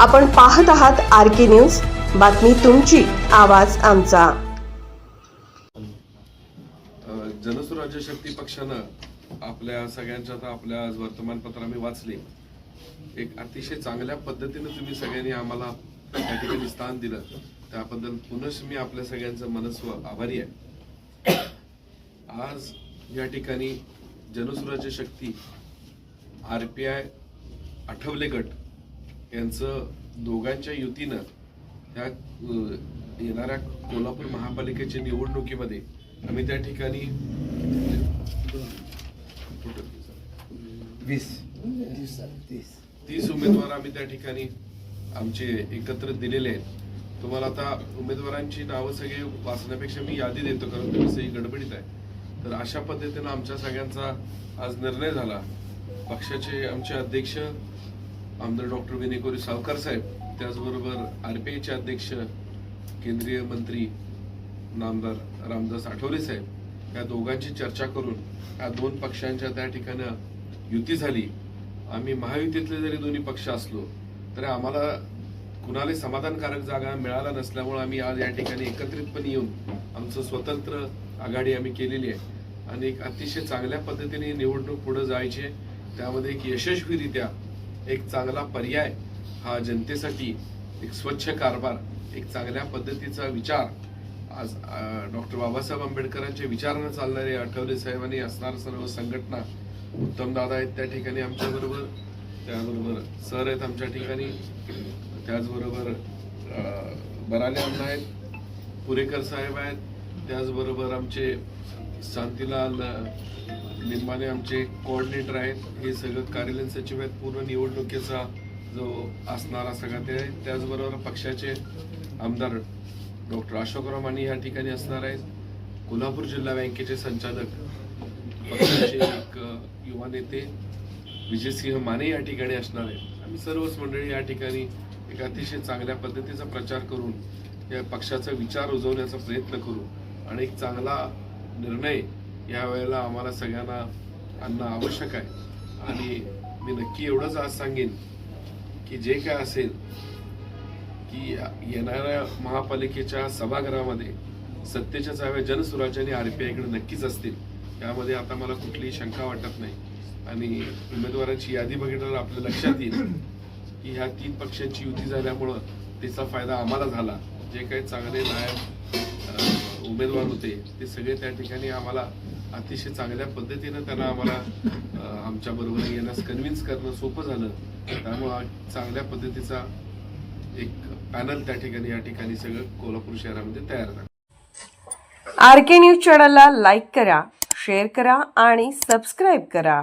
आपण पाहत आहात आर के न्यूज. बातमी तुमची आवाज आमचा. जनसुराज्य शक्ती पक्षानं आपल्या सगळ्यांच्या आता आपल्या आज वर्तमानपत्र आम्ही वाचले. एक अतिशय चांगल्या पद्धतीने तुम्ही सगळ्यांनी आम्हाला त्या ठिकाणी स्थान दिलं. त्याबद्दल पुनश मी आपल्या सगळ्यांचं मनस्व आभारी आहे. आज या ठिकाणी Jansurajya Shakti R P I Athawale गट यांचं दोघांच्या युतीनं त्या येणाऱ्या कोल्हापूर महापालिकेच्या निवडणुकीमध्ये आम्ही त्या ठिकाणी वीस. तीस उमेदवार आम्ही त्या ठिकाणी आमचे एकत्र दिलेले आहेत. तुम्हाला आता उमेदवारांची नावं सगळे वाचण्यापेक्षा मी यादी देतो कारण तुम्ही सगळी गडबडीत आहे. तर अशा पद्धतीनं आमच्या सगळ्यांचा आज निर्णय झाला. पक्षाचे आमचे अध्यक्ष आमदार डॉक्टर विनय कोरी सावकार साहेब त्याचबरोबर आर पी आयचे अध्यक्ष केंद्रीय मंत्री नामदार रामदास आठवले साहेब या दोघांची चर्चा करून या दोन पक्षांच्या त्या ठिकाणी युती झाली. आम्ही महायुतीतले जरी दोन्ही पक्ष असलो तरी आम्हाला कुणाला समाधानकारक जागा मिळाला नसल्यामुळे आम्ही आज या ठिकाणी एकत्रितपणे येऊन आमचं स्वतंत्र आघाडी आम्ही केलेली आहे. आणि एक अतिशय चांगल्या पद्धतीने निवडणूक पुढे जायची त्यामध्ये एक यशस्वीरित्या एक चांगला पर्याय हा जनतेसाठी एक स्वच्छ कारभार एक चांगल्या पद्धतीचा विचार. आज डॉक्टर बाबासाहेब आंबेडकरांच्या विचारानं चालणारे आठवले साहेबांनी असणार सर्व संघटना उत्तम दादा आहेत त्या ठिकाणी आमच्याबरोबर त्याचबरोबर सर आहेत आमच्या ठिकाणी त्याचबरोबर बराले अण्णा आहेत पुरेकर साहेब आहेत त्याचबरोबर आमचे शांतीलाल निंबाने आमचे कोऑर्डिनेटर आहेत. हे सगळं कार्यालयीन सचिव आहेत. पूर्ण निवडणुकीचा जो असणारा सगळा ते आहे त्याचबरोबर पक्षाचे आमदार डॉक्टर अशोकराव माने या ठिकाणी असणार आहेत. कोल्हापूर जिल्हा बँकेचे संचालक पक्षाचे एक युवा नेते विजयसिंह माने या ठिकाणी असणार आहेत. आम्ही सर्वच मंडळी या ठिकाणी एक अतिशय चांगल्या पद्धतीचा प्रचार करून या पक्षाचा विचार रुजवण्याचा प्रयत्न करू. आणि एक चांगला निर्णय या वेळेला आम्हाला सगळ्यांना आणणं आवश्यक आहे. आणि मी नक्की एवढंच आज सांगेन की जे काय असेल की येणाऱ्या महापालिकेच्या सभागृहामध्ये सत्तेच्या चाव्या जनसुराज्य आणि आयकडे नक्कीच असतील. यामध्ये आता मला कुठलीही शंका वाटत नाही. आणि उमेदवारांची यादी बघितल्यावर आपल्या लक्षात येईल की ह्या तीन पक्षांची युती झाल्यामुळं त्याचा फायदा आम्हाला झाला. जे काही चांगले नायक उमेदवार होते ते सगळे त्या ठिकाणी आम्हाला अतिशय चांगल्या पद्धतीनं त्यांना आम्हाला आमच्या बरोबर येण्यास कन्व्हिन्स करणं सोपं झालं. त्यामुळं चांगल्या पद्धतीचा एक पॅनल त्या ठिकाणी या ठिकाणी सगळं कोल्हापूर शहरामध्ये तयार झालं. आर के न्यूज चॅनलला लाईक करा शेअर करा आणि सबस्क्राईब करा.